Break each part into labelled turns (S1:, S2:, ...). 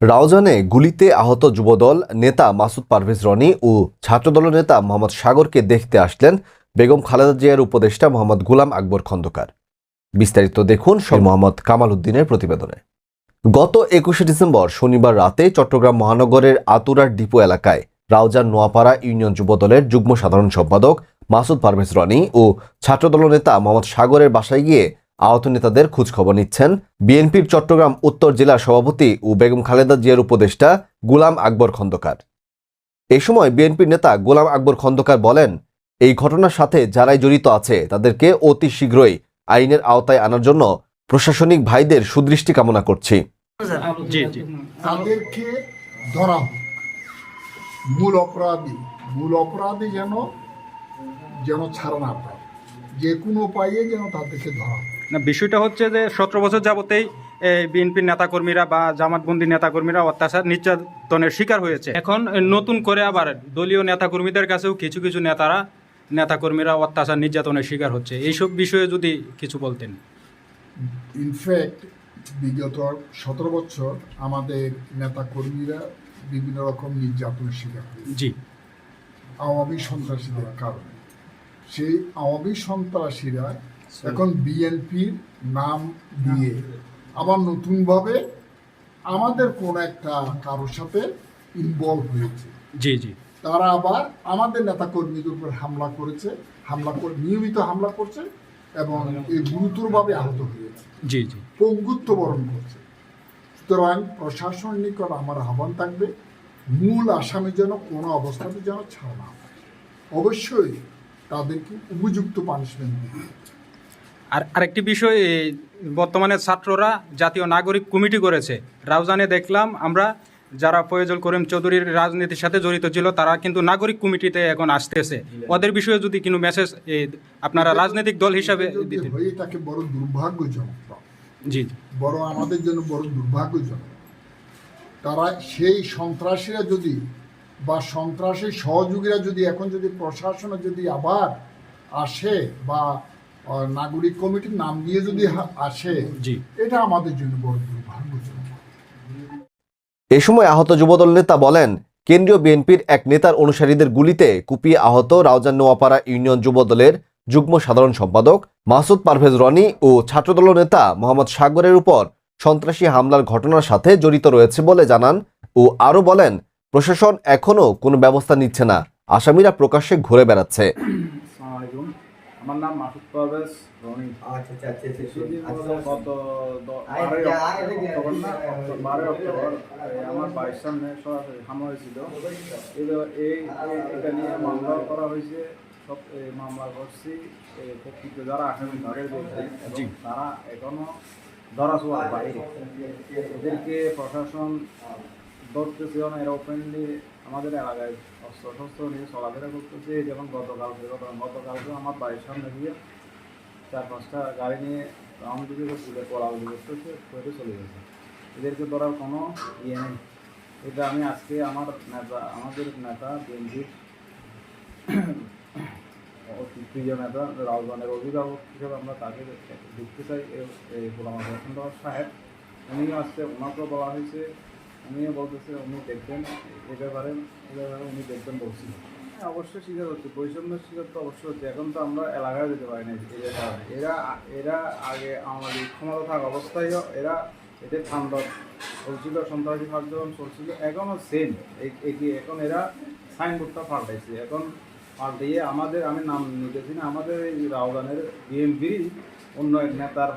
S1: রাউজানে গুলিতে আহত যুবদল নেতা মাসুদ পারভেজ রনি ও ছাত্রদল নেতা মোহাম্মদ সাগরকে দেখতে আসলেন বেগম খালেদা জিয়ার উপদেষ্টা মোহাম্মদ গুলাম আকবর খন্দকার। বিস্তারিত দেখুন সর মোহাম্মদ কামাল উদ্দিনের প্রতিবেদনে। গত একুশে ডিসেম্বর শনিবার রাতে চট্টগ্রাম মহানগরের আতুরার ডিপো এলাকায় রাউজান নোয়াপাড়া ইউনিয়ন যুবদলের যুগ্ম সাধারণ সম্পাদক মাসুদ পারভেজ রনি ও ছাত্রদল নেতা মোহাম্মদ সাগরের বাসায় গিয়ে আহত নেতাদের খোঁজখবর নিচ্ছেন বিএনপির চট্টগ্রাম উত্তর জেলার সভাপতি ও বেগম খালেদা জিয়ার উপদেষ্টা গুলাম আকবর খন্দকার। এই সময় বিএনপির নেতা গোলাম আকবর খন্দকার বলেন এই ঘটনার সাথে যারাই জড়িত আছে তাদেরকে অতি শীঘ্রই আইনের আওতায় আনার জন্য প্রশাসনিক ভাইদের সুদৃষ্টি কামনা করছি।
S2: জি জি।
S3: তাদেরকে ধরা মূল অপরাধী মূল অপরাধী যেন যেন ছাড়া না পায়। যে কোনো উপায়ে যেন তাদেরকে ধরা হয়
S2: না বিষয়টা হচ্ছে যে সতেরো বছর যাবতেই এই বিএনপির নেতাকর্মীরা বা জামাতবন্দি নেতাকর্মীরা অত্যাচার নির্যাতনের শিকার হয়েছে। এখন নতুন করে আবার দলীয় নেতাকর্মীদের কাছেও কিছু কিছু নেতারা নেতাকর্মীরা অত্যাচার নির্যাতনের শিকার হচ্ছে। এইসব বিষয়ে যদি কিছু বলতেন।
S3: ইনফ্যাক্ট বিগত সতেরো বছর আমাদের নেতাকর্মীরা বিভিন্ন রকম নির্যাতনের শিকার
S2: জি।
S3: আওয়ামী সন্ত্রাসীদের কারণে। সেই আওয়ামী সন্ত্রাসীরা এখন বিএনপির নাম দিয়ে। আবার নতুনভাবে আমাদের কোন একটা কারোর সাথে ইনভলভ হয়েছে।
S2: জি জি।
S3: তারা আবার আমাদের নেতা কর্মীদের উপর হামলা করেছে হামলা করে নিয়মিত হামলা করছে এবং এই গুরুতরভাবে আহত হয়েছে।
S2: জি জি।
S3: পঙ্গুত্ব বরণ করছে। সুতরাং প্রশাসন নিকট আমার আহ্বান থাকবে মূল আসামি যেন কোনো অবস্থাতে যেন ছাড়া না অবশ্যই তাদেরকে উপযুক্ত পানিশমেন্ট দিবে
S2: আর আরেকটি বিষয় বর্তমানে ছাত্ররা জাতীয় নাগরিক কমিটি করেছে। রাউজানে দেখলাম আমরা যারা ফয়জুল করিম চৌধুরীর রাজনীতির সাথে জড়িত ছিল তারা কিন্তু নাগরিক কমিটিতে এখন আসতেছে। ওদের বিষয়ে যদি কোনো মেসেজ আপনারা রাজনৈতিক দল হিসাবে দিতেন।
S3: হয়ে তাকে বড় দুর্ভাগ্যজনক
S2: জি
S3: বড় আমাদের জন্য বড় দুর্ভাগ্যজনক। তারা সেই সন্ত্রাসীরা যদি বা সন্ত্রাসী সহযোগীরা যদি এখন যদি প্রশাসনে যদি আবার আসে বা নাগরিক কমিটির নাম দিয়ে যদি আসে
S2: জি।
S3: এটা আমাদের জন্য বড় দুর্ভাগ্যজনক।
S1: এ সময় আহত যুবদল নেতা বলেন কেন্দ্রীয় বিএনপির এক নেতার অনুসারীদের গুলিতে কুপিয়ে আহত রাউজান নোয়াপাড়া ইউনিয়ন যুবদলের যুগ্ম সাধারণ সম্পাদক মাসুদ পারভেজ রনি ও ছাত্রদল নেতা মোহাম্মদ সাগরের উপর সন্ত্রাসী হামলার ঘটনার সাথে জড়িত রয়েছে বলে জানান ও আরও বলেন প্রশাসন এখনও কোনো ব্যবস্থা নিচ্ছে না। আসামিরা প্রকাশ্যে ঘুরে বেড়াচ্ছে।
S4: আমার নাম মাসুদ পারভেজ রনি।
S5: আচ্ছা আচ্ছা আচ্ছা আচ্ছা আচ্ছা।
S4: গত বারোই অক্টোবর- অক্টোবর এই আমার বাড়ির সামনে সরাসরি হামলা হয়েছিল। এই- এটা নিয়ে মামলা করা হয়েছে সব এই মামলা করছি প্রকৃত যারা আসামি এবং তারা এখনও ধরা ছোঁয়ার বাইরে এদেরকে প্রশাসন ধরতেছে না, এরা ওপেনলি আমাদের এলাকায় অস্ত্র শস্ত্র নিয়ে চলাফেরা করতেছে। যেমন গতকালকে গত- গতকালকে আমার বাড়ির সামনে দিয়ে চার পাঁচটা গাড়ি নিয়ে রাউন্ড দিকে তুলে পড়াউলি করতেছে, করে চলে গেছে। এদেরকে ধরার কোনো ইয়ে নেই। এটা আমি আজকে আমার নেতা, আমাদের নেতা বিএনপির প্রিয় নেতা, রাজধানের অভিভাবক হিসেবে আমরা তাকে দেখতে চাই। এই গোলাম সাহেব, উনিও আসছে ওনাকেও বলা হয়েছে উনিও বলতেছে, উনি দেখবেন, এ ব্যাপারে এ ব্যাপারে উনি দেখবেন বলছিল হ্যাঁ অবশ্যই স্বীকার হচ্ছে। বৈষম্যের শিকার তো অবশ্যই হচ্ছে। এখন তো আমরা এলাকায় যেতে পারি না এদের এরা এরা আগে আমাদের ক্ষমতা থাকা অবস্থায়ও এরা এদের ঠান্ডা চলছিল, সন্ত্রাসী কার্যক্রম চলছিল এখনও সেম এগিয়ে এখন এরা সাইনবোর্ডটা পাল্টাইছে। এখন পাল্টিয়ে আমাদের, আমি নাম নিতেছি না, আমাদের এই রাউদানের বিএমপির অন্য এক নেতার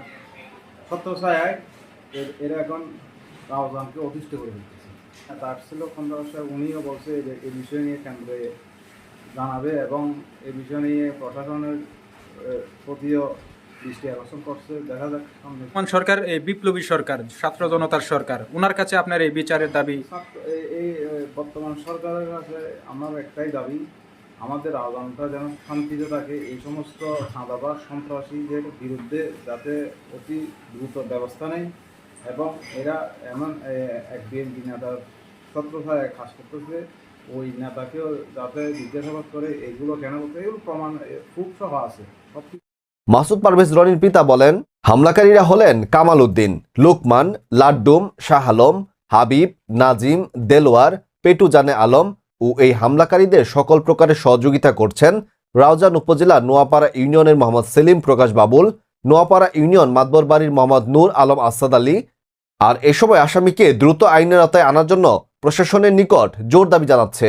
S4: ছত্রছায়ায় এর- এরা এখন রাউজানকে অতিষ্ঠ করে দিতেছে তার ছিল খন্দকার সাহেব উনিও বলছে যে এই বিষয় নিয়ে কেন্দ্রে জানাবে এবং এই বিষয় নিয়ে প্রশাসনের প্রতিও দৃষ্টি আকর্ষণ করছে। দেখা যাক
S2: সরকার এই বিপ্লবী সরকার ছাত্র জনতার সরকার ওনার কাছে আপনার এই বিচারের দাবি?
S4: এই বর্তমান সরকারের কাছে আমার একটাই দাবি আমাদের আহ্বানটা যেন শান্তিতে থাকে। এই সমস্ত চাঁদাবাজ সন্ত্রাসীদের বিরুদ্ধে যাতে অতি দ্রুত ব্যবস্থা নেয়। এবং এরা এমন এক বিএনপি নেতার ছত্রছায় কাজ করতেছে, ওই নেতাকেও যাতে জিজ্ঞাসাবাদ করে, এগুলো কেন এগুলো প্রমাণ খুব সহ আছে
S1: মাসুদ পারভেজ রনির পিতা বলেন, হামলাকারীরা হলেন কামাল উদ্দিন, লোকমান, লাড্ডুম, শাহ আলম, হাবিব, নাজিম, দেলোয়ার পেটু জানে আলম ও এই হামলাকারীদের সকল প্রকারের সহযোগিতা করছেন রাউজান উপজেলা নোয়াপাড়া ইউনিয়নের মোহাম্মদ সেলিম প্রকাশ বাবুল, নোয়াপাড়া ইউনিয়ন মাদবর বাড়ির মোহাম্মদ নূর আলম আসাদ আলী আর এসময় আসামিকে দ্রুত আইনের আওতায় আনার জন্য প্রশাসনের নিকট জোর দাবি জানাচ্ছে।